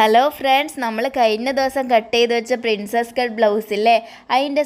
Hello friends നമ്മൾ കഴിഞ്ഞ ദിവസം കട്ട് ചെയ്ത് വെച്ച പ്രിൻസസ് കട്ട് ബ്ലൗസ് ബ്ലൗസില്ലേ അതിന്റെ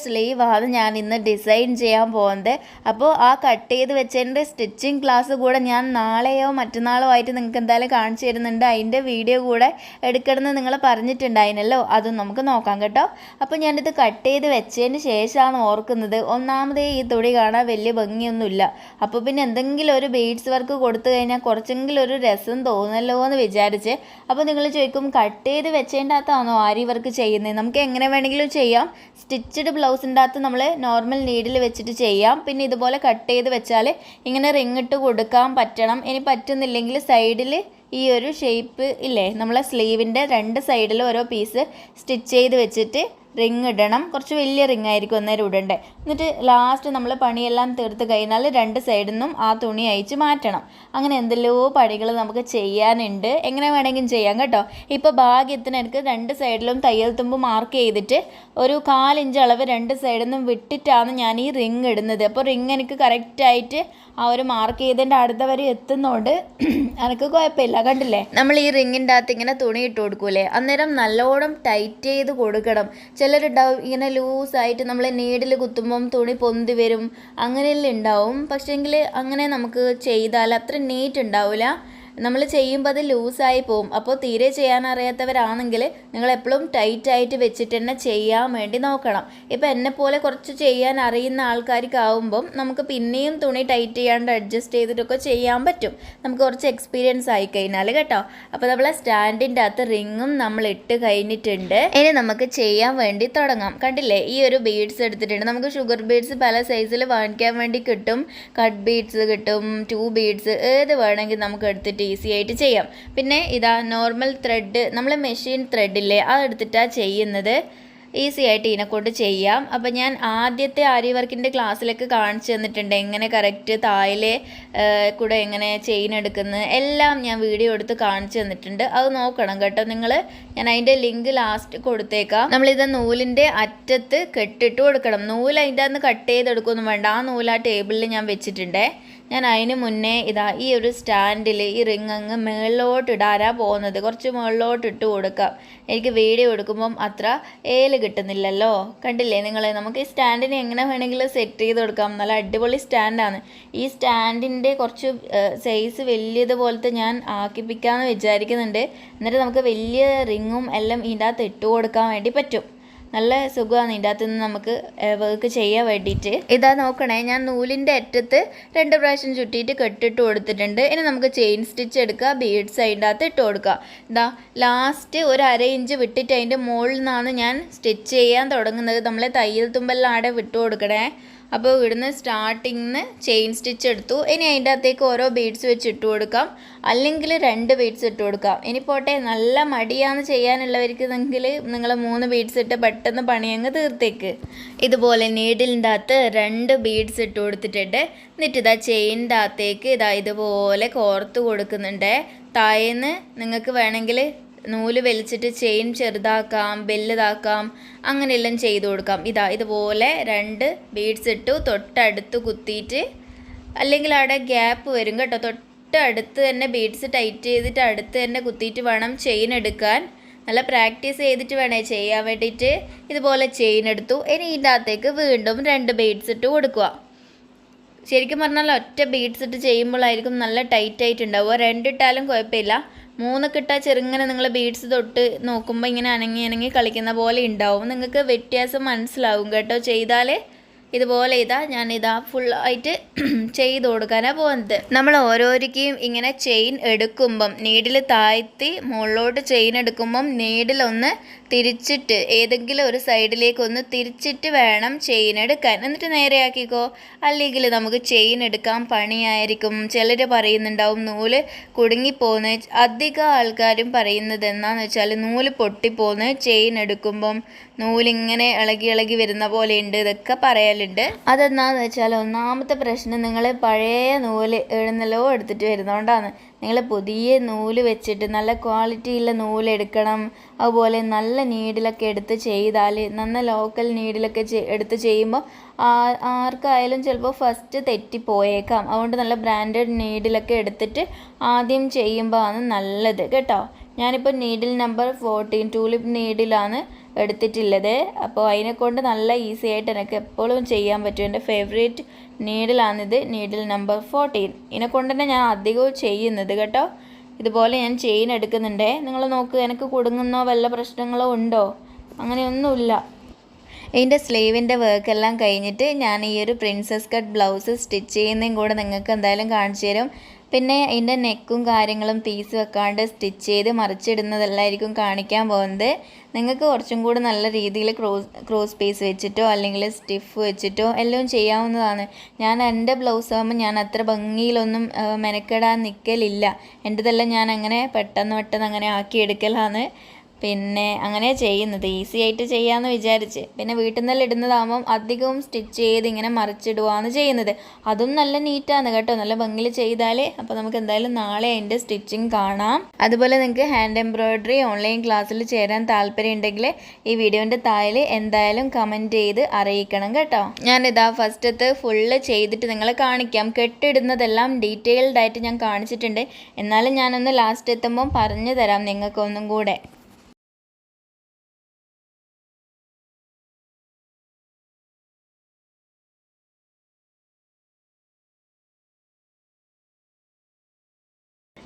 ആണ് ഞാൻ ഇന്ന് ഡിസൈൻ ചെയ്യാൻ പോകുന്നത് അപ്പോൾ ആ കട്ട് ചെയ്ത് വെച്ചതിന്റെ സ്റ്റിച്ചിങ് ക്ലാസ് കൂടെ ഞാൻ നാളെയോ മറ്റന്നാളോ ആയിട്ട് നിങ്ങൾക്ക് എന്തായാലും കാണിച്ചു തരുന്നുണ്ട്. അതിന്റെ വീഡിയോ കൂടെ എടുക്കണമെന്ന് നിങ്ങൾ പറഞ്ഞിട്ടുണ്ടായിരുന്നല്ലോ. അതും നമുക്ക് നോക്കാം കേട്ടോ. അപ്പോൾ ഞാനിത് കട്ട് ചെയ്ത് വെച്ചതിന് ശേഷമാണ് ഓർക്കുന്നത്. ഒന്നാമതേ ഈ തുണി കാണാൻ വലിയ ഭംഗിയൊന്നുമില്ല. അപ്പോൾ പിന്നെ എന്തെങ്കിലും ഒരു ബീഡ്സ് വർക്ക് കൊടുത്തു കഴിഞ്ഞാൽ കുറച്ചെങ്കിലും ഒരു രസം തോന്നല്ലോ എന്ന് വിചാരിച്ച്. അപ്പോൾ നിങ്ങൾ ചോദിക്കും കട്ട് ചെയ്ത് വെച്ചേണ്ടാത്താണോ ആരി വർക്ക് ചെയ്യുന്നത്? നമുക്ക് എങ്ങനെ വേണമെങ്കിലും ചെയ്യാം. സ്റ്റിച്ചഡ് ബ്ലൗസിന്റെ അകത്ത് നമ്മൾ നോർമൽ നീഡിൽ വെച്ചിട്ട് ചെയ്യാം. പിന്നെ ഇതുപോലെ കട്ട് ചെയ്ത് വെച്ചാൽ ഇങ്ങനെ റിങ് ഇട്ട് കൊടുക്കാൻ പറ്റണം. ഇനി പറ്റുന്നില്ലെങ്കിൽ സൈഡിൽ ഈ ഒരു ഷേപ്പ് ഇല്ലേ? നമ്മളെ സ്ലീവിന്റെ രണ്ട് സൈഡിലും ഓരോ പീസ് സ്റ്റിച്ച് ചെയ്ത് വെച്ചിട്ട് റിങ് ഇടണം കുറച്ച് വലിയ റിങ് ആയിരിക്കും അന്നേരം ഇടണ്ടേ. എന്നിട്ട് ലാസ്റ്റ് നമ്മൾ പണിയെല്ലാം തീർത്ത് കഴിഞ്ഞാൽ രണ്ട് സൈഡിൽ നിന്നും ആ തുണി അയച്ച് മാറ്റണം. അങ്ങനെ എന്തെല്ലോ പണികൾ നമുക്ക് ചെയ്യാനുണ്ട്. എങ്ങനെ വേണമെങ്കിലും ചെയ്യാം കേട്ടോ. ഇപ്പോൾ ഭാഗ്യത്തിന് എനിക്ക് രണ്ട് സൈഡിലും തയ്യൽ തുമ്പ് മാർക്ക് ചെയ്തിട്ട് ഒരു കാലിഞ്ച് അളവ് രണ്ട് സൈഡിൽ നിന്നും വിട്ടിട്ടാണ് ഞാൻ ഈ റിങ് ഇടുന്നത്. അപ്പോൾ റിങ് എനിക്ക് കറക്റ്റായിട്ട് ആ ഒരു മാർക്ക് ചെയ്തതിന്റെ അടുത്ത വരെ എത്തുന്നതുകൊണ്ട് എനിക്ക് കുഴപ്പമില്ല. കണ്ടില്ലേ? നമ്മൾ ഈ റിങ്ങിന്റെ അകത്ത് ഇങ്ങനെ തുണി ഇട്ട് കൊടുക്കൂലേ? അന്നേരം നല്ലോണം ടൈറ്റ് ചെയ്ത് കൊടുക്കണം. ചിലരുണ്ടാവും ഇങ്ങനെ ലൂസായിട്ട് നമ്മളെ നീഡിൽ കുത്തുമ്പം തുണി പൊന്തി വരും അങ്ങനെയെല്ലാം ഉണ്ടാവും. പക്ഷേങ്കിൽ അങ്ങനെ നമുക്ക് ചെയ്താൽ അത്ര നീറ്റ് ഉണ്ടാവില്ല നമ്മൾ ചെയ്യുമ്പോൾ അത് ലൂസായി പോവും. അപ്പോൾ തീരെ ചെയ്യാൻ അറിയാത്തവരാണെങ്കിൽ നിങ്ങൾ എപ്പോഴും ടൈറ്റായിട്ട് വെച്ചിട്ട് തന്നെ ചെയ്യാൻ വേണ്ടി നോക്കണം. എന്നെ പോലെ കുറച്ച് ചെയ്യാൻ അറിയുന്ന ആൾക്കാർക്കാവുമ്പം നമുക്ക് പിന്നെയും തുണി ടൈറ്റ് ചെയ്യാണ്ട് അഡ്ജസ്റ്റ് ചെയ്തിട്ടൊക്കെ ചെയ്യാൻ പറ്റും. നമുക്ക് കുറച്ച് എക്സ്പീരിയൻസ് ആയി കഴിഞ്ഞാൽ കേട്ടോ. അപ്പോൾ നമ്മളെ സ്റ്റാൻഡിന്റെ അകത്ത് റിങ്ങും നമ്മൾ ഇട്ട് കഴിഞ്ഞിട്ടുണ്ട്. ഇനി നമുക്ക് ചെയ്യാൻ വേണ്ടി തുടങ്ങാം. കണ്ടില്ലേ? ഈ ഒരു ബീഡ്സ് എടുത്തിട്ടുണ്ട്. നമുക്ക് ഷുഗർ ബീഡ്സ് പല സൈസിൽ വാങ്ങിക്കാൻ വേണ്ടി കിട്ടും. കട്ട് ബീഡ്സ് കിട്ടും ടു ബീഡ്സ് ഏത് വേണമെങ്കിൽ നമുക്ക് എടുത്തിട്ട് ഈസി ആയിട്ട് ചെയ്യാം. പിന്നെ ഇതാ നോർമൽ ത്രെഡ് നമ്മൾ മെഷീൻ ത്രെഡില്ലേ അത് എടുത്തിട്ടാ ചെയ്യുന്നത്. ഈസി ആയിട്ട് ഇതിനെക്കൊണ്ട് ചെയ്യാം. അപ്പം ഞാൻ ആദ്യത്തെ ആര്യ വർക്കിന്റെ ക്ലാസ്സിലൊക്കെ കാണിച്ചു തന്നിട്ടുണ്ട്. എങ്ങനെ കറക്റ്റ് തായിലെ കൂടെ എങ്ങനെ ചെയിൻ എടുക്കുന്നത് എല്ലാം ഞാൻ വീഡിയോ എടുത്ത് കാണിച്ചു തന്നിട്ടുണ്ട്. അത് നോക്കണം കേട്ടോ നിങ്ങൾ ഞാൻ അതിന്റെ ലിങ്ക് ലാസ്റ്റ് കൊടുത്തേക്കാം. നമ്മളിത് നൂലിന്റെ അറ്റത്ത് കെട്ടിട്ട് കൊടുക്കണം. നൂൽ അതിന്റെ അന്ന് കട്ട് ചെയ്തെടുക്കൊന്നും വേണ്ട. ആ നൂൽ ആ ടേബിളിൽ ഞാൻ വെച്ചിട്ടുണ്ടേ. ഞാൻ അതിന് മുന്നേ ഇതാ ഈ ഒരു സ്റ്റാൻഡിൽ ഈ റിങ് അങ്ങ് മുകളിലോട്ട് ഇടാനാ പോകുന്നത്. കുറച്ച് മുകളിലോട്ട് ഇട്ട് കൊടുക്കാം. എനിക്ക് വീഡിയോ എടുക്കുമ്പം അത്ര ഏൽ കിട്ടുന്നില്ലല്ലോ. കണ്ടില്ലേ നിങ്ങളെ? നമുക്ക് ഈ സ്റ്റാൻഡിനെ എങ്ങനെ വേണമെങ്കിലും സെറ്റ് ചെയ്ത് കൊടുക്കാം. നല്ല അടിപൊളി സ്റ്റാൻഡാണ്. ഈ സ്റ്റാൻഡിന്റെ കുറച്ച് സൈസ് വലിയതുപോലത്തെ ഞാൻ ആക്കിപ്പിക്കാമെന്ന് വിചാരിക്കുന്നുണ്ട്. എന്നിട്ട് നമുക്ക് വലിയ റിങ്ങും എല്ലാം ഇതിന്റെ അകത്ത് ഇട്ട് കൊടുക്കാൻ വേണ്ടി പറ്റും. നല്ല സുഖമാണ് ഇതിന്റെ അകത്ത് നിന്ന് നമുക്ക് വർക്ക് ചെയ്യാൻ വേണ്ടിയിട്ട്. ഇതാ നോക്കണേ ഞാൻ നൂലിന്റെ അറ്റത്ത് രണ്ട് പ്രാവശ്യം ചുറ്റിയിട്ട് കെട്ടിട്ട് കൊടുത്തിട്ടുണ്ട്. ഇനി നമുക്ക് ചെയിൻ സ്റ്റിച്ച് എടുക്കുക ബീഡ്സ് അതിന്റെ അകത്ത് ഇട്ട് കൊടുക്കുക ഇതാ ലാസ്റ്റ് ഒരു അര ഇഞ്ച് വിട്ടിട്ട് അതിന്റെ മുകളിൽ നിന്നാണ് ഞാൻ സ്റ്റിച്ച് ചെയ്യാൻ തുടങ്ങുന്നത്. നമ്മളെ തയ്യൽ തുമ്പലിലാടെ വിട്ടു കൊടുക്കണേ. അപ്പോൾ ഇവിടുന്ന് സ്റ്റാർട്ടിങ്ങിന് ചെയിൻ സ്റ്റിച്ച് എടുത്തു. ഇനി അതിന്റെ അകത്തേക്ക് ഓരോ ബീഡ്സ് വെച്ച് ഇട്ട് കൊടുക്കാം. അല്ലെങ്കിൽ രണ്ട് ബീഡ്സ് ഇട്ട് കൊടുക്കാം. ഇനി പോട്ടെ നല്ല മടിയാന്ന് ചെയ്യാനുള്ളവർക്ക് എങ്കിൽ നിങ്ങൾ മൂന്ന് ബീഡ്സ് ഇട്ട് പെട്ടെന്ന് പണിയങ്ങ് തീർത്തേക്ക്. ഇതുപോലെ നീഡിലിന്റെ അകത്ത് രണ്ട് ബീഡ്സ് ഇട്ട് കൊടുത്തിട്ടുണ്ട്. എന്നിട്ട് ഇതാ ചെയിനിന്റെ അകത്തേക്ക് ഇതാ ഇതുപോലെ കോർത്ത് കൊടുക്കുന്നുണ്ട്. താഴേന്ന് നിങ്ങൾക്ക് വേണമെങ്കിൽ നൂൽ വലിച്ചിട്ട് ചെയിൻ ചെറുതാക്കാം വലുതാക്കാം അങ്ങനെയെല്ലാം ചെയ്തു കൊടുക്കാം. ഇതാ ഇതുപോലെ രണ്ട് ബീഡ്സ് ഇട്ടു തൊട്ടടുത്ത് കുത്തിയിട്ട് അല്ലെങ്കിൽ അവിടെ ഗ്യാപ്പ് വരും കേട്ടോ. തൊട്ടടുത്ത് തന്നെ ബീഡ്സ് ടൈറ്റ് ചെയ്തിട്ട് അടുത്ത് തന്നെ കുത്തിയിട്ട് വേണം ചെയിൻ എടുക്കാൻ. നല്ല പ്രാക്ടീസ് ചെയ്തിട്ട് വേണേ ചെയ്യാൻ വേണ്ടിയിട്ട് ഇതുപോലെ ചെയിൻ എടുത്തു. ഇനി ഇതിന്റെ അകത്തേക്ക് വീണ്ടും രണ്ട് ബീഡ്സ് ഇട്ട് കൊടുക്കുക. ശരിക്കും പറഞ്ഞാൽ ഒറ്റ ബീഡ്സ് ഇട്ട് ചെയ്യുമ്പോഴായിരിക്കും നല്ല ടൈറ്റായിട്ടുണ്ടാവുക രണ്ടിട്ടാലും കുഴപ്പമില്ല. മൂന്ന് കിട്ട ചെറുങ്ങനെ നിങ്ങൾ ബീഡ്സ് തൊട്ട് നോക്കുമ്പോൾ ഇങ്ങനെ അനങ്ങി അനങ്ങി കളിക്കുന്ന പോലെ ഉണ്ടാവും. നിങ്ങൾക്ക് വ്യത്യാസം മനസ്സിലാവും കേട്ടോ. ചെയ്താൽ ഇതുപോലെ ഇതാ ഞാൻ ഇതാ ഫുൾ ആയിട്ട് ചെയ്ത് കൊടുക്കാനാണ് പോകുന്നത് നമ്മൾ ഓരോരിക്കും ഇങ്ങനെ ചെയിൻ എടുക്കുമ്പം നീഡിൽ താഴ്ത്തി മുകളിലോട്ട് ചെയിൻ എടുക്കുമ്പം നീഡിലൊന്ന് തിരിച്ചിട്ട് ഏതെങ്കിലും ഒരു സൈഡിലേക്കൊന്ന് തിരിച്ചിട്ട് വേണം ചെയിൻ എടുക്കാൻ. എന്നിട്ട് നേരെയാക്കിക്കോ അല്ലെങ്കിൽ നമുക്ക് ചെയിൻ എടുക്കാൻ പണിയായിരിക്കും. ചിലർ പറയുന്നുണ്ടാവും നൂൽ കുടുങ്ങിപ്പോന്ന്. അധികം ആൾക്കാരും പറയുന്നത് എന്താണെന്ന് വെച്ചാൽ നൂൽ പൊട്ടിപ്പോന്ന് ചെയിൻ എടുക്കുമ്പം. നൂലിങ്ങനെ ഇളകി ഇളകി വരുന്ന പോലെ ഉണ്ട് ഇതൊക്കെ പറയലുണ്ട്. അതെന്താന്ന് വെച്ചാൽ ഒന്നാമത്തെ പ്രശ്നം നിങ്ങൾ പഴയ നൂൽ എഴുന്നല്ലോ എടുത്തിട്ട് വരുന്നതുകൊണ്ടാണ് നിങ്ങൾ പുതിയ നൂൽ വെച്ചിട്ട് നല്ല ക്വാളിറ്റിയുള്ള നൂൽ എടുക്കണം. അതുപോലെ നല്ല നീഡിലൊക്കെ എടുത്ത് ചെയ്താൽ നല്ല ലോക്കൽ നീഡിലൊക്കെ എടുത്ത് ചെയ്യുമ്പോൾ ആർക്കായാലും ചിലപ്പോൾ ഫസ്റ്റ് തെറ്റി പോയേക്കാം അതുകൊണ്ട് നല്ല ബ്രാൻഡഡ് നീഡിലൊക്കെ എടുത്തിട്ട് ആദ്യം ചെയ്യുമ്പോൾ ആണ് നല്ലത്. കേട്ടോ? ഞാനിപ്പോൾ നീഡിൽ നമ്പർ ഫോർട്ടീൻ ടൂലിപ്പ് നീഡിലാണ് എടുത്തിട്ടുള്ളത്. അപ്പോൾ അതിനെ കൊണ്ട് നല്ല ഈസി ആയിട്ട് എനിക്ക് എപ്പോഴും ചെയ്യാൻ പറ്റും. എന്റെ ഫേവറേറ്റ് നീഡിലാണിത് നീഡിൽ നമ്പർ ഫോർട്ടീൻ ഇതിനെ കൊണ്ട് തന്നെ ഞാൻ അധികവും ചെയ്യുന്നത് കേട്ടോ. ഇതുപോലെ ഞാൻ ചെയിൻ എടുക്കുന്നുണ്ട്. നിങ്ങൾ നോക്ക് എനിക്ക് കുടുങ്ങുന്നോ വല്ല പ്രശ്നങ്ങളോ ഉണ്ടോ? അങ്ങനെയൊന്നുമില്ല. ഇതിന്റെ സ്ലീവിന്റെ വർക്കെല്ലാം കഴിഞ്ഞിട്ട് ഞാൻ ഈ ഒരു പ്രിൻസസ് കട്ട് ബ്ലൗസ് സ്റ്റിച്ച് ചെയ്യുന്നതും കൂടെ നിങ്ങൾക്ക് എന്തായാലും കാണിച്ചു തരും. പിന്നെ ഇതിന്റെ നെക്കും കാര്യങ്ങളും പീസ് വെക്കാണ്ട് സ്റ്റിച്ച് ചെയ്ത് മറിച്ചിടുന്നതെല്ലായിരിക്കും കാണിക്കാൻ പോകുന്നത്. നിങ്ങൾക്ക് കുറച്ചും കൂടി നല്ല രീതിയിൽ ക്രോസ് ക്രോസ് പീസ് വെച്ചിട്ടോ അല്ലെങ്കിൽ സ്റ്റിഫ് വെച്ചിട്ടോ എല്ലാം ചെയ്യാവുന്നതാണ്. ഞാൻ എന്റെ ബ്ലൗസ് ആകുമ്പോൾ ഞാൻ അത്ര ഭംഗിയിലൊന്നും മെനക്കെടാൻ നിൽക്കലില്ല എന്റെതെല്ലാം ഞാൻ അങ്ങനെ പെട്ടെന്ന് പെട്ടെന്ന് അങ്ങനെ ആക്കിയെടുക്കലാണ്. പിന്നെ അങ്ങനെ ചെയ്യുന്നത്. ഈസി ആയിട്ട് ചെയ്യാമെന്ന് വിചാരിച്ച്. പിന്നെ വീട്ടിൽ നിന്നെല്ലാം ഇടുന്നതാകുമ്പം അധികവും സ്റ്റിച്ച് ചെയ്ത് ഇങ്ങനെ മറിച്ചിടുകയാണ് ചെയ്യുന്നത്. അതും നല്ല നീറ്റാണ് കേട്ടോ. നല്ല ഭംഗിയിൽ ചെയ്താലേ അപ്പോൾ നമുക്ക് എന്തായാലും നാളെ അതിന്റെ സ്റ്റിച്ചിങ് കാണാം. അതുപോലെ നിങ്ങൾക്ക് ഹാൻഡ് എംബ്രോയിഡറി ഓൺലൈൻ ക്ലാസ്സിൽ ചേരാൻ താല്പര്യം ഉണ്ടെങ്കിൽ ഈ വീഡിയോന്റെ താഴെ എന്തായാലും കമന്റ് ചെയ്ത് അറിയിക്കണം കേട്ടോ. ഞാനിതാ ഫസ്റ്റത്തെ ഫുള്ള് ചെയ്തിട്ട് നിങ്ങളെ കാണിക്കാം. കെട്ടിടുന്നതെല്ലാം ഡീറ്റെയിൽഡ് ആയിട്ട് ഞാൻ കാണിച്ചിട്ടുണ്ട്. എന്നാലും ഞാനൊന്ന് ലാസ്റ്റ് എത്തുമ്പം പറഞ്ഞു തരാം നിങ്ങൾക്കൊന്നും കൂടെ.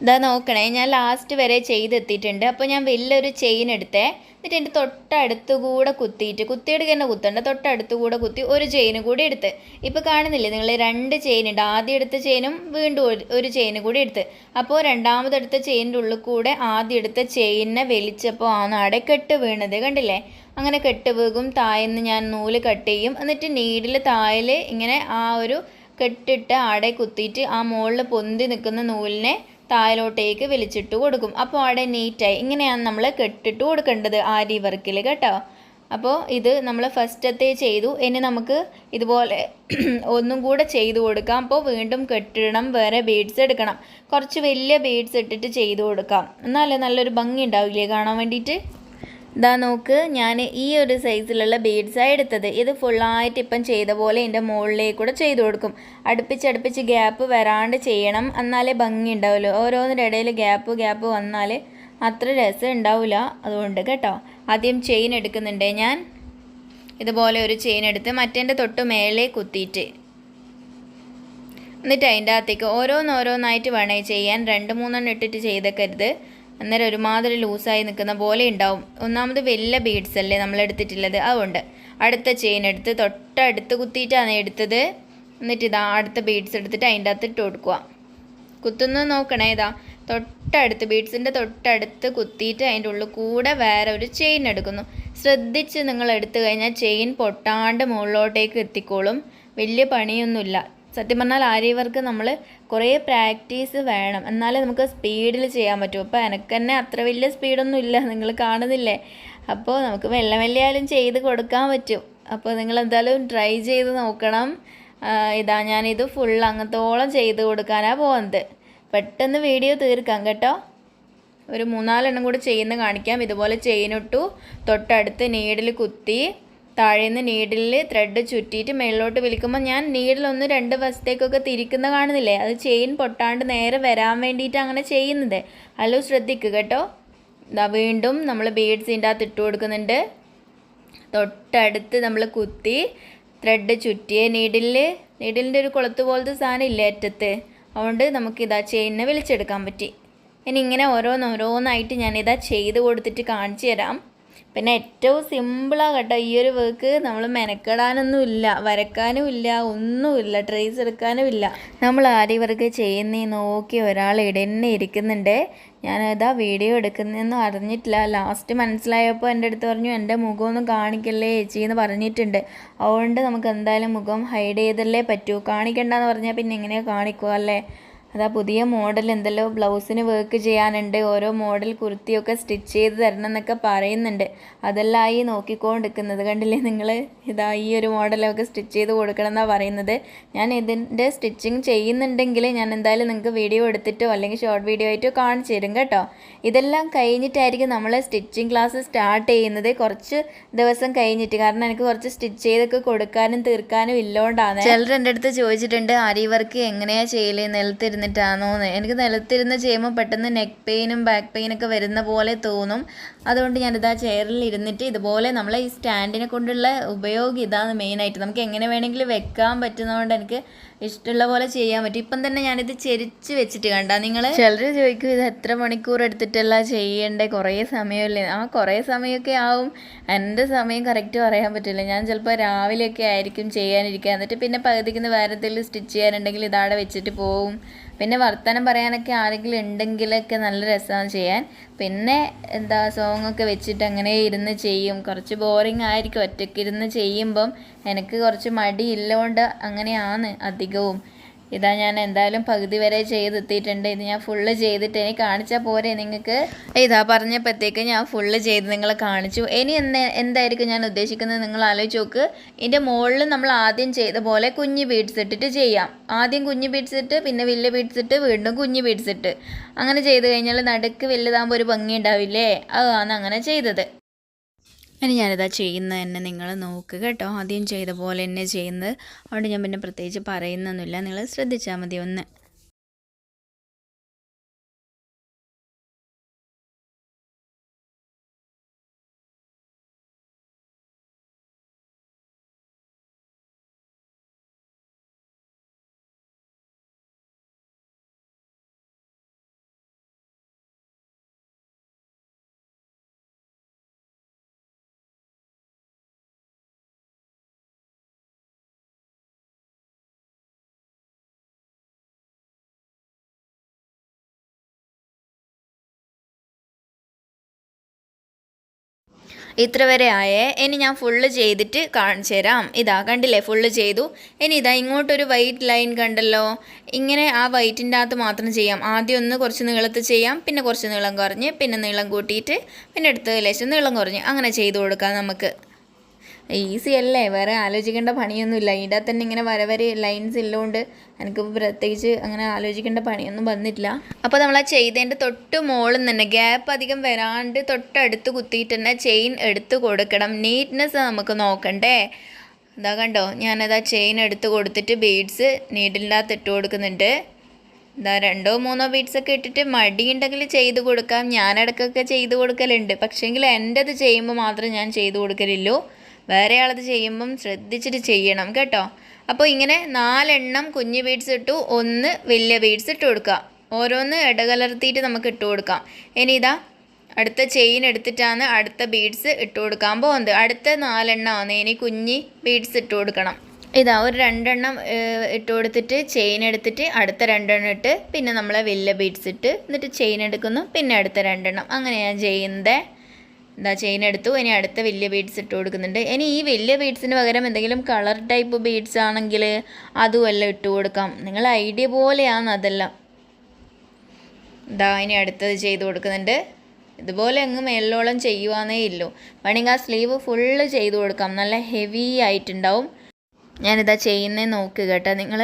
ഇതാ നോക്കണേ ഞാൻ ലാസ്റ്റ് വരെ ചെയ്തെത്തിയിട്ടുണ്ട്. അപ്പോൾ ഞാൻ വലിയൊരു ചെയിൻ എടുത്തേ. എന്നിട്ട് എന്റെ തൊട്ടടുത്ത് കൂടെ കുത്തിയിട്ട് കുത്തിയെടുക്കുക തന്നെ കുത്തണ്ട തൊട്ടടുത്ത് കൂടെ കുത്തി ഒരു ചെയിൻ കൂടി എടുത്ത്. ഇപ്പോൾ കാണുന്നില്ലേ നിങ്ങൾ രണ്ട് ചെയിൻ ഉണ്ട്. ആദ്യം എടുത്ത ചെയിനും വീണ്ടും ഒരു ചെയിൻ കൂടി എടുത്ത്. അപ്പോൾ രണ്ടാമതെടുത്ത ചെയിനിന്റെ ഉള്ളിൽ കൂടെ ആദ്യം എടുത്ത ചെയിനെ വലിച്ചപ്പോൾ ആണ് അവിടെ കെട്ട് വീണത് കണ്ടില്ലേ? അങ്ങനെ കെട്ട് വീകും തായെന്ന് ഞാൻ നൂൽ കട്ട് ചെയ്യും. എന്നിട്ട് നീഡിൽ തായിൽ ഇങ്ങനെ ആ ഒരു കെട്ടിട്ട് ആടെ കുത്തിയിട്ട് ആ മുകളിൽ പൊന്തി നിൽക്കുന്ന നൂലിനെ താഴോട്ടേക്ക് വലിച്ചിട്ട് കൊടുക്കും. അപ്പോൾ അവിടെ നീറ്റായി ഇങ്ങനെയാണ് നമ്മൾ കെട്ടിട്ട് കൊടുക്കേണ്ടത് ആരി വർക്കിൽ കേട്ടോ. അപ്പോൾ ഇത് നമ്മൾ ഫസ്റ്റത്തെ ചെയ്തു. ഇനി നമുക്ക് ഇതുപോലെ ഒന്നും കൂടെ ചെയ്തു കൊടുക്കാം. അപ്പോൾ വീണ്ടും കെട്ടിടണം. വേറെ ബീഡ്സ് എടുക്കണം. കുറച്ച് വലിയ ബീഡ്സ് ഇട്ടിട്ട് ചെയ്തു കൊടുക്കാം. എന്നാലേ നല്ലൊരു ഭംഗി ഉണ്ടാവില്ലേ കാണാൻ വേണ്ടിയിട്ട്? ഇതാ നോക്ക് ഞാൻ ഈ ഒരു സൈസിലുള്ള ബീഡ്സാണ് എടുത്തത്. ഇത് ഫുള്ളായിട്ട് ഇപ്പം ചെയ്ത പോലെ എന്റെ മുകളിലേക്ക് കൂടെ ചെയ്ത് കൊടുക്കും. അടുപ്പിച്ചടുപ്പിച്ച് ഗ്യാപ്പ് വരാണ്ട് ചെയ്യണം. എന്നാലേ ഭംഗി ഉണ്ടാവുമല്ലോ ഓരോന്നിന്റെ ഇടയിൽ ഗ്യാപ്പ് ഗ്യാപ്പ് വന്നാൽ അത്ര രസം ഉണ്ടാവില്ല അതുകൊണ്ട് കേട്ടോ ആദ്യം ചെയിൻ എടുക്കുന്നുണ്ട് ഞാൻ. ഇതുപോലെ ഒരു ചെയിൻ എടുത്ത് മറ്റേന്റെ തൊട്ട് മേലെ കുത്തിയിട്ട് എന്നിട്ട് അതിന്റെ അകത്തേക്ക് ഓരോന്നോരോന്നായിട്ട് വേണേ ചെയ്യാൻ. രണ്ട് മൂന്നെണ്ണം ഇട്ടിട്ട് ചെയ്തേക്കരുത്. അന്നേരം ഒരുമാതിരി ലൂസായി നിൽക്കുന്ന പോലെ ഉണ്ടാവും. ഒന്നാമത് വലിയ ബീഡ്സ് അല്ലേ നമ്മൾ എടുത്തിട്ടുള്ളത്? അതുകൊണ്ട്. അടുത്ത ചെയിൻ എടുത്ത് തൊട്ടടുത്ത് കുത്തിയിട്ടാണ് എടുത്തത്. എന്നിട്ട് ഇതാ അടുത്ത ബീഡ്സ് എടുത്തിട്ട് അതിന്റെ അകത്ത് ഇട്ട് കൊടുക്കുക. കുത്തുന്നത് നോക്കണേ ഇതാ. തൊട്ടടുത്ത് ബീഡ്സിന്റെ തൊട്ടടുത്ത് കുത്തിയിട്ട് അതിന്റെ ഉള്ളിൽ കൂടെ വേറെ ഒരു ചെയിൻ എടുക്കുന്നു. ശ്രദ്ധിച്ച് നിങ്ങൾ എടുത്തു കഴിഞ്ഞാൽ ചെയിൻ പൊട്ടാണ്ട് മുകളിലോട്ടേക്ക് എത്തിക്കോളും. വലിയ പണിയൊന്നുമില്ല. സത്യം പറഞ്ഞാൽ ആര്യ വർക്ക് നമ്മൾ കുറേ പ്രാക്ടീസ് വേണം. എന്നാലേ നമുക്ക് സ്പീഡിൽ ചെയ്യാൻ പറ്റും. അപ്പോൾ എനിക്ക് തന്നെ അത്ര വലിയ സ്പീഡൊന്നും ഇല്ല. നിങ്ങൾ കാണുന്നില്ലേ? അപ്പോൾ നമുക്ക് മെല്ലെ മെല്ലെയാലും ചെയ്ത് കൊടുക്കാൻ പറ്റും. അപ്പോൾ നിങ്ങൾ എന്തായാലും ട്രൈ ചെയ്ത് നോക്കണം. ഇതാ ഞാനിത് ഫുൾ അങ്ങത്തോളം ചെയ്ത് കൊടുക്കാനാണ് പോകുന്നത് പെട്ടെന്ന് വീഡിയോ തീർക്കാം കേട്ടോ. ഒരു മൂന്നാലെണ്ണം കൂടി ചെയ്യുന്ന കാണിക്കാം. ഇതുപോലെ ചെയിനിട്ടു തൊട്ടടുത്ത് നീഡിൽ കുത്തി. താഴേന്ന് നീഡിൽ ത്രെഡ് ചുറ്റിയിട്ട് മേളിലോട്ട് വിളിക്കുമ്പോൾ ഞാൻ നീഡിലൊന്ന് രണ്ട് വശത്തേക്കൊക്കെ തിരിക്കുന്ന കാണുന്നില്ലേ? അത് ചെയിൻ പൊട്ടാണ്ട് നേരെ വരാൻ വേണ്ടിയിട്ട് അങ്ങനെ ചെയ്യുന്നത്. ഹലോ ശ്രദ്ധിക്കുക കേട്ടോ. ഇതാ വീണ്ടും നമ്മൾ ബീഡ്സിന്റെ അകത്ത് ഇട്ട് കൊടുക്കുന്നുണ്ട്. തൊട്ടടുത്ത് നമ്മൾ കുത്തി ത്രെഡ് ചുറ്റിയ നീഡിൽ നീഡിലിന്റെ ഒരു കുളത്ത് പോലത്തെ സാധനം ഇല്ലേ അറ്റത്ത്? അതുകൊണ്ട് നമുക്ക് ഇതാ ചെയിനെ വലിച്ചെടുക്കാൻ പറ്റി. ഇനി ഇങ്ങനെ ഓരോന്നോരോന്നായിട്ട് ഞാനിതാ ചെയ്ത് കൊടുത്തിട്ട് കാണിച്ചു തരാം. പിന്നെ ഏറ്റവും സിമ്പിളാണ് കേട്ടോ. ഈ ഒരു വർക്ക് നമ്മൾ മെനക്കെടാനൊന്നും ഇല്ല വരക്കാനും ഇല്ല ഒന്നുമില്ല ട്രേസ് എടുക്കാനും ഇല്ല നമ്മൾ ആരി വർക്ക് ചെയ്യുന്നേ നോക്കി ഒരാൾ ഇടന്നെ ഇരിക്കുന്നുണ്ട്. ഞാനതാ വീഡിയോ എടുക്കുന്നതെന്നും അറിഞ്ഞിട്ടില്ല. ലാസ്റ്റ് മനസ്സിലായപ്പോൾ എന്റെ അടുത്ത് പറഞ്ഞു എന്റെ മുഖമൊന്നും കാണിക്കല്ലേ ചേച്ചി എന്ന് പറഞ്ഞിട്ടുണ്ട്. അതുകൊണ്ട് നമുക്ക് എന്തായാലും മുഖം ഹൈഡ് ചെയ്തല്ലേ പറ്റൂ. കാണിക്കണ്ടെന്ന് പറഞ്ഞാൽ പിന്നെ എങ്ങനെയാണ് കാണിക്കുക അല്ലേ? അതാ പുതിയ മോഡൽ എന്തല്ലോ ബ്ലൗസിന് വർക്ക് ചെയ്യാനുണ്ട്. ഓരോ മോഡൽ കുർത്തിയൊക്കെ സ്റ്റിച്ച് ചെയ്ത് തരണം എന്നൊക്കെ പറയുന്നുണ്ട്. അതെല്ലാം ഈ നോക്കിക്കൊണ്ടിരിക്കുന്നത് കണ്ടില്ലേ നിങ്ങൾ ഇതാ ഈ ഒരു മോഡലൊക്കെ സ്റ്റിച്ച് ചെയ്ത് കൊടുക്കണം എന്നാണ് പറയുന്നത്. ഞാൻ ഇതിന്റെ സ്റ്റിച്ചിങ് ചെയ്യുന്നുണ്ടെങ്കിൽ ഞാൻ എന്തായാലും നിങ്ങൾക്ക് വീഡിയോ എടുത്തിട്ടോ അല്ലെങ്കിൽ ഷോർട്ട് വീഡിയോ ആയിട്ടോ കാണിച്ചു തരും കേട്ടോ. ഇതെല്ലാം കഴിഞ്ഞിട്ടായിരിക്കും നമ്മൾ സ്റ്റിച്ചിങ് ക്ലാസ് സ്റ്റാർട്ട് ചെയ്യുന്നത്. കുറച്ച് ദിവസം കഴിഞ്ഞിട്ട്. കാരണം എനിക്ക് കുറച്ച് സ്റ്റിച്ച് ചെയ്തൊക്കെ കൊടുക്കാനും തീർക്കാനും ഇല്ലോണ്ടാണ് ചിലർ എന്റെ അടുത്ത് ചോദിച്ചിട്ടുണ്ട് ആരി വർക്ക് എങ്ങനെയാണ് ചെയ്യൽ? നിലത്തിരുന്ന് നിലത്തിരുന്നിട്ടാണോ എന്ന് എനിക്ക് നിലത്തിരുന്ന് ചെയ്യുമ്പോൾ പെട്ടെന്ന് നെക്ക് പെയിനും ബാക്ക് പെയിനൊക്കെ വരുന്ന പോലെ തോന്നും. അതുകൊണ്ട് ഞാനിതാ ചെയറിൽ ഇരുന്നിട്ട് ഇതുപോലെ നമ്മൾ ഈ സ്റ്റാൻഡിനെ കൊണ്ടുള്ള ഉപയോഗം ഇതാണ് മെയിനായിട്ട് നമുക്ക് എങ്ങനെ വേണമെങ്കിലും വെക്കാൻ പറ്റുന്നതുകൊണ്ട് എനിക്ക് ഇഷ്ടമുള്ള പോലെ ചെയ്യാൻ പറ്റും. ഇപ്പം തന്നെ ഞാനിത് ചെരിച്ച് വെച്ചിട്ട് കണ്ട നിങ്ങൾ ചിലർ ചോദിക്കും ഇത് എത്ര മണിക്കൂർ എടുത്തിട്ടല്ല ചെയ്യേണ്ടേ? കുറേ സമയമില്ലേ? ആ കുറേ സമയമൊക്കെ ആവും. എന്റെ സമയം കറക്റ്റ് പറയാൻ പറ്റില്ല. ഞാൻ ചിലപ്പോൾ രാവിലെയൊക്കെ ആയിരിക്കും ചെയ്യാനിരിക്കുക. എന്നിട്ട് പിന്നെ പകുതിക്കുന്ന എന്തെങ്കിലും സ്റ്റിച്ച് ചെയ്യാനുണ്ടെങ്കിൽ ഇതാടെ വെച്ചിട്ട് പോവും. പിന്നെ വർത്തമാനം പറയാനൊക്കെ ആരെങ്കിലും ഉണ്ടെങ്കിലൊക്കെ നല്ല രസമാണ് ചെയ്യാൻ. പിന്നെ എന്താ സോങ്ങൊക്കെ വെച്ചിട്ട് അങ്ങനെ ഇരുന്ന് ചെയ്യും. കുറച്ച് ബോറിംഗ് ആയിരിക്കും. ഒറ്റയ്ക്ക് ഇരുന്ന് ചെയ്യുമ്പം എനിക്ക് കുറച്ച് മടിയില്ലോണ്ട് അങ്ങനെയാണ് അധികവും. ഇതാ ഞാൻ എന്തായാലും പകുതി വരെ ചെയ്തെത്തിയിട്ടുണ്ട്. ഇത് ഞാൻ ഫുള്ള് ചെയ്തിട്ട് ഇനി കാണിച്ചാൽ പോരെ നിങ്ങൾക്ക്? ഇതാ പറഞ്ഞപ്പോഴത്തേക്ക് ഞാൻ ഫുള്ള് ചെയ്ത് നിങ്ങളെ കാണിച്ചു. ഇനി എന്താ എന്തായിരിക്കും ഞാൻ ഉദ്ദേശിക്കുന്നത് നിങ്ങൾ ആലോചിച്ച് നോക്ക്. ഇതിന്റെ മുകളിൽ നമ്മൾ ആദ്യം ചെയ്ത പോലെ കുഞ്ഞ് ബീഡ്സ് ഇട്ടിട്ട് ചെയ്യാം. ആദ്യം കുഞ്ഞ് ബീഡ്സ് ഇട്ട് പിന്നെ വലിയ ബീഡ്സ് ഇട്ട് വീണ്ടും കുഞ്ഞ് ബീഡ്സ് ഇട്ട്. അങ്ങനെ ചെയ്ത് കഴിഞ്ഞാൽ നടുക്ക് വലുതാകുമ്പോൾ ഒരു ഭംഗി ഉണ്ടാവില്ലേ? അതാണ് അങ്ങനെ ചെയ്തത്. ഇനി ഞാനിതാ ചെയ്യുന്നത് തന്നെ നിങ്ങൾ നോക്കുക കേട്ടോ. ആദ്യം ചെയ്ത പോലെ തന്നെ ചെയ്യുന്നത്. അതുകൊണ്ട് ഞാൻ പിന്നെ പ്രത്യേകിച്ച് പറയുന്നൊന്നുമില്ല. നിങ്ങൾ ശ്രദ്ധിച്ചാൽ മതി ഒന്ന്. ഇത്ര വരെ ആയേ ഇനി ഞാൻ ഫുള്ള് ചെയ്തിട്ട് കാണിച്ചു തരാം ഇതാ കണ്ടില്ലേ ഫുള്ള് ചെയ്തു. ഇനി ഇതാ ഇങ്ങോട്ടൊരു വൈറ്റ് ലൈൻ കണ്ടല്ലോ. ഇങ്ങനെ ആ വൈറ്റിന്റെ അകത്ത് മാത്രം ചെയ്യാം. ആദ്യം ഒന്ന് കുറച്ച് നീളത്ത് ചെയ്യാം പിന്നെ കുറച്ച് നീളം കുറഞ്ഞ് പിന്നെ നീളം കൂട്ടിയിട്ട് പിന്നെ അടുത്ത ലേശം നീളം കുറഞ്ഞ്. അങ്ങനെ ചെയ്തു കൊടുക്കാം നമുക്ക്. ഈസി അല്ലേ? വേറെ ആലോചിക്കേണ്ട പണിയൊന്നുമില്ല. ഇതിന്റെ തന്നെ ഇങ്ങനെ വര വരെ ലൈൻസ് ഉള്ളതുകൊണ്ട് എനിക്ക് പ്രത്യേകിച്ച് അങ്ങനെ ആലോചിക്കേണ്ട പണിയൊന്നും വന്നിട്ടില്ല. അപ്പോൾ നമ്മൾ ആ ചെയ്തതിന്റെ തൊട്ട് മുകളിൽ തന്നെ ഗ്യാപ്പ് അധികം വരാണ്ട് തൊട്ടടുത്ത് കുത്തിയിട്ട് തന്നെ ചെയിൻ എടുത്ത് കൊടുക്കണം. നീറ്റ്നെസ് നമുക്ക് നോക്കണ്ടേ? ഇതാ കണ്ടോ? ഞാനത് ചെയിൻ എടുത്ത് കൊടുത്തിട്ട് ബീഡ്സ് നീഡിലിന്റെ അകത്ത് ഇട്ട് കൊടുക്കുന്നുണ്ട്. ഇതാ രണ്ടോ മൂന്നോ ബീഡ്സ് ഒക്കെ ഇട്ടിട്ട് മടിയുണ്ടെങ്കിൽ ചെയ്ത് കൊടുക്കാം. ഞാനിടയ്ക്കൊക്കെ ചെയ്ത് കൊടുക്കലുണ്ട്. പക്ഷേങ്കിൽ എന്റെത് ചെയ്യുമ്പോൾ മാത്രം ഞാൻ ചെയ്ത് കൊടുക്കലുള്ളൂ. വേറെ ആളത് ചെയ്യുമ്പം ശ്രദ്ധിച്ചിട്ട് ചെയ്യണം കേട്ടോ. അപ്പോൾ ഇങ്ങനെ നാലെണ്ണം കുഞ്ഞു ബീഡ്സ് ഇട്ടു ഒന്ന് വലിയ ബീഡ്സ് ഇട്ട് കൊടുക്കുക. ഓരോന്ന് ഇടകലർത്തിയിട്ട് നമുക്ക് ഇട്ട് കൊടുക്കാം. ഇനി ഇതാ അടുത്ത ചെയിൻ എടുത്തിട്ടാണ് അടുത്ത ബീഡ്സ് ഇട്ട് കൊടുക്കാൻ പോകുന്നത്. അടുത്ത നാലെണ്ണമാണ് ഇനി കുഞ്ഞി ബീഡ്സ് ഇട്ട് കൊടുക്കണം. ഇതാ ഒരു രണ്ടെണ്ണം ഇട്ട് കൊടുത്തിട്ട് ചെയിൻ എടുത്തിട്ട് അടുത്ത രണ്ടെണ്ണം ഇട്ട് പിന്നെ നമ്മളെ വലിയ ബീഡ്സ് ഇട്ട് എന്നിട്ട് ചെയിൻ എടുക്കുന്നു. പിന്നെ അടുത്ത രണ്ടെണ്ണം. അങ്ങനെയാണ് ചെയ്യുന്നത് ഇതാ ചെയിൻ എടുത്തു. ഇനി അടുത്ത വലിയ ബീഡ്സ് ഇട്ട് കൊടുക്കുന്നുണ്ട്. ഇനി ഈ വലിയ ബീഡ്സിന് പകരം എന്തെങ്കിലും കളർ ടൈപ്പ് ബീഡ്സ് ആണെങ്കിൽ അതുമെല്ലാം ഇട്ട് കൊടുക്കാം. നിങ്ങൾ ഐഡിയ പോലെയാണ് അതെല്ലാം. ഇതാ ഇനി അടുത്തത് ചെയ്ത് കൊടുക്കുന്നുണ്ട്. ഇതുപോലെ അങ്ങ് മേലോളം ചെയ്യുവാന്നേ ഇല്ലൂ. വേണമെങ്കിൽ ആ സ്ലീവ് ഫുള്ള് ചെയ്ത് കൊടുക്കാം. നല്ല ഹെവി ആയിട്ടുണ്ടാവും. ഞാനിതാ ചെയ്യുന്നേ നോക്ക് കേട്ടോ നിങ്ങൾ.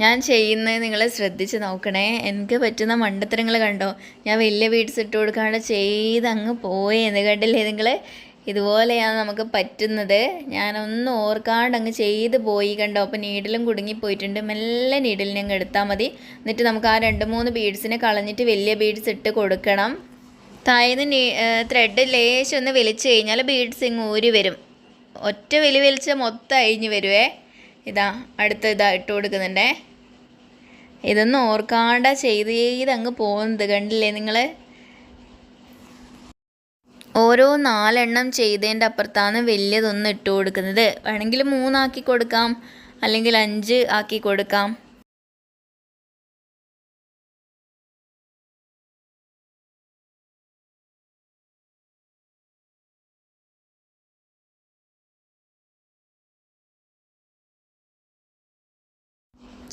ഞാൻ ചെയ്യുന്നത് നിങ്ങൾ ശ്രദ്ധിച്ച് നോക്കണേ. എനിക്ക് പറ്റുന്ന മണ്ടത്തരങ്ങൾ കണ്ടോ? ഞാൻ വലിയ ബീഡ്സ് ഇട്ട് കൊടുക്കാണ്ട് ചെയ്ത് അങ്ങ് എന്ന് കണ്ടില്ലേ നിങ്ങൾ ഇതുപോലെയാണ് നമുക്ക് പറ്റുന്നത്. ഞാനൊന്നും ഓർക്കാണ്ട് അങ്ങ് ചെയ്ത് പോയി കണ്ടോ? അപ്പോൾ നീഡിലും കുടുങ്ങിപ്പോയിട്ടുണ്ട് മെല്ലെ നീഡിലിനെ അങ്ങ് എടുത്താൽ മതി. എന്നിട്ട് നമുക്ക് ആ രണ്ട് മൂന്ന് ബീഡ്സിനെ കളഞ്ഞിട്ട് വലിയ ബീഡ്സ് ഇട്ട് കൊടുക്കണം. താഴേന്ന് ത്രെഡ് ലേശം ഒന്ന് വലിച്ചു കഴിഞ്ഞാൽ ബീഡ്സ് ഇങ്ങ് ഊരി വരും. ഒറ്റ വലി വലിച്ച മൊത്തം അഴിഞ്ഞ് വരുവേ. ഇതാ അടുത്ത ഇതാ ഇട്ട് കൊടുക്കുന്നുണ്ടേ. ഇതൊന്നും ഓർക്കാണ്ട ചെയ്ത് അങ്ങ് പോകുന്നത് കണ്ടില്ലേ നിങ്ങൾ ഓരോ നാലെണ്ണം ചെയ്തതിന്റെ അപ്പുറത്താണ് വലിയതൊന്ന് ഇട്ട് കൊടുക്കുന്നത്. വേണമെങ്കിൽ മൂന്നാക്കി കൊടുക്കാം അല്ലെങ്കിൽ അഞ്ച് ആക്കി കൊടുക്കാം.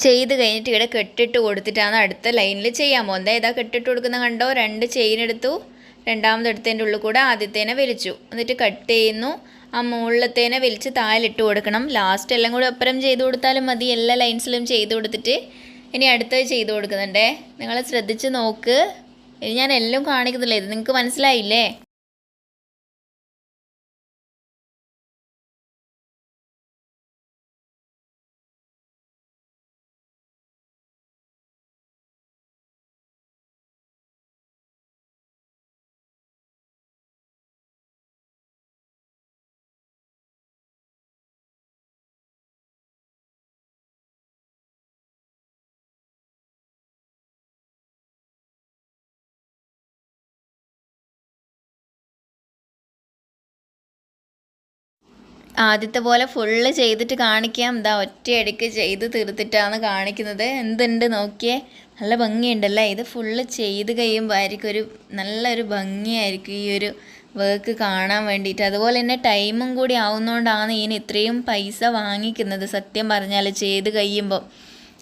ചെയ്ത് കഴിഞ്ഞിട്ട് ഇവിടെ കെട്ടിട്ട് കൊടുത്തിട്ടാണ് അടുത്ത ലൈനിൽ ചെയ്യാൻ പോകുന്നത്. ഏതാ കെട്ടിട്ട് കൊടുക്കുന്ന കണ്ടോ? രണ്ട് ചെയിൻ എടുത്തു. രണ്ടാമതെടുത്തതിന്റെ ഉള്ളിൽ കൂടെ ആദ്യത്തേനെ വലിച്ചു എന്നിട്ട് കട്ട് ചെയ്യുന്നു. ആ മുകളിലത്തേനെ വലിച്ച് താലിട്ട് കൊടുക്കണം. ലാസ്റ്റ് എല്ലാം കൂടെ ഒപ്പരം ചെയ്ത് കൊടുത്താലും മതി. എല്ലാ ലൈൻസിലും ചെയ്ത് കൊടുത്തിട്ട്. ഇനി അടുത്തത് ചെയ്ത് കൊടുക്കുന്നുണ്ടേ. നിങ്ങൾ ശ്രദ്ധിച്ച് നോക്ക്. ഇനി ഞാൻ എല്ലാം കാണിക്കുന്നില്ല. ഇത് നിങ്ങൾക്ക് മനസ്സിലായില്ലേ? ആദ്യത്തെ പോലെ ഫുള്ള് ചെയ്തിട്ട് കാണിക്കാം. ഇതാ ഒറ്റയടിക്ക് ചെയ്ത് തീർത്തിട്ടാണ് കാണിക്കുന്നത്. എന്തുണ്ട് നോക്കിയേ? നല്ല ഭംഗിയുണ്ടല്ലേ? ഇത് ഫുള്ള് ചെയ്ത് കഴിയുമ്പോൾ ഒരു നല്ലൊരു ഭംഗിയായിരിക്കും ഈ ഒരു വർക്ക് കാണാൻ വേണ്ടിയിട്ട്. അതുപോലെ തന്നെ ടൈമും കൂടി ആവുന്നതുകൊണ്ടാണ് ഇതിന് ഇത്രയും പൈസ വാങ്ങിക്കുന്നത്. സത്യം പറഞ്ഞാൽ ചെയ്ത് കഴിയുമ്പോൾ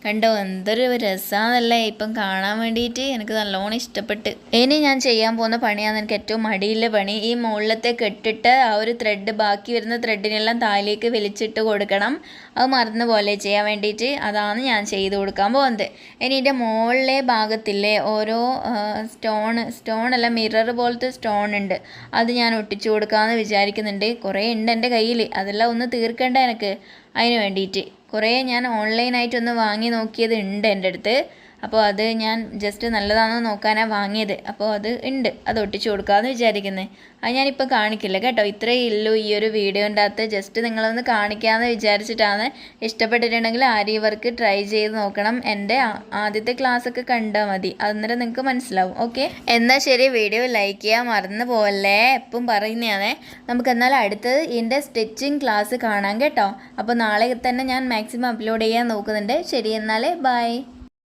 കണ്ടോ എന്തൊരു രസമാണല്ലേ ഇപ്പം കാണാൻ വേണ്ടിയിട്ട് എനിക്ക് നല്ലോണം ഇഷ്ടപ്പെട്ട്. ഇനി ഞാൻ ചെയ്യാൻ പോകുന്ന പണിയാണ് എനിക്ക് ഏറ്റവും മടിയുള്ള പണി ഈ മുകളിലത്തെ കെട്ടിട്ട് ആ ഒരു ത്രെഡ് ബാക്കി വരുന്ന ത്രെഡിനെല്ലാം താഴേക്ക് വലിച്ചിട്ട് കൊടുക്കണം. അത് മറന്ന പോലെ ചെയ്യാൻ വേണ്ടിയിട്ട് അതാണ് ഞാൻ ചെയ്ത് കൊടുക്കാൻ പോകുന്നത്. ഇനി എന്റെ മുകളിലെ ഭാഗത്തില്ലേ ഓരോ സ്റ്റോൺ സ്റ്റോൺ അല്ല മിറർ പോലത്തെ സ്റ്റോൺ ഉണ്ട്. അത് ഞാൻ ഒട്ടിച്ചു കൊടുക്കാമെന്ന് വിചാരിക്കുന്നുണ്ട്. കുറേ ഉണ്ട് എന്റെ കയ്യിൽ അതെല്ലാം ഒന്ന് തീർക്കേണ്ട എനിക്ക്. അതിന് വേണ്ടിയിട്ട് കുറേ ഞാൻ ഓൺലൈനായിട്ടൊന്ന് വാങ്ങി നോക്കിയത് ഉണ്ട് എന്റെ അടുത്ത്. അപ്പോൾ അത് ഞാൻ ജസ്റ്റ് നല്ലതാണെന്ന് നോക്കാനാണ് വാങ്ങിയത്. അപ്പോൾ അത് ഉണ്ട്. അത് ഒട്ടിച്ചു കൊടുക്കാമെന്ന് വിചാരിക്കുന്നത് അത് ഞാനിപ്പോൾ കാണിക്കില്ല കേട്ടോ. ഇത്രയേ ഉള്ളൂ ഈ ഒരു വീഡിയോന്റെ അകത്ത് ജസ്റ്റ് നിങ്ങളൊന്ന് കാണിക്കാമെന്ന് വിചാരിച്ചിട്ടാണ് ഇഷ്ടപ്പെട്ടിട്ടുണ്ടെങ്കിൽ ആരി വർക്ക് ട്രൈ ചെയ്ത് നോക്കണം. എന്റെ ആദ്യത്തെ ക്ലാസ്സൊക്കെ കണ്ടാൽ മതി. അന്നേരം നിങ്ങൾക്ക് മനസ്സിലാവും. ഓക്കെ? എന്നാൽ ശരി വീഡിയോ ലൈക്ക് ചെയ്യാൻ മറന്നു പോകല്ലേ എപ്പം പറയുന്നതാണേ നമുക്ക് എന്നാൽ അടുത്തത് ഇതിന്റെ സ്റ്റിച്ചിങ് ക്ലാസ് കാണാം കേട്ടോ. അപ്പോൾ നാളെ തന്നെ ഞാൻ മാക്സിമം അപ്ലോഡ് ചെയ്യാൻ നോക്കുന്നുണ്ട്. ശരി എന്നാൽ ബൈ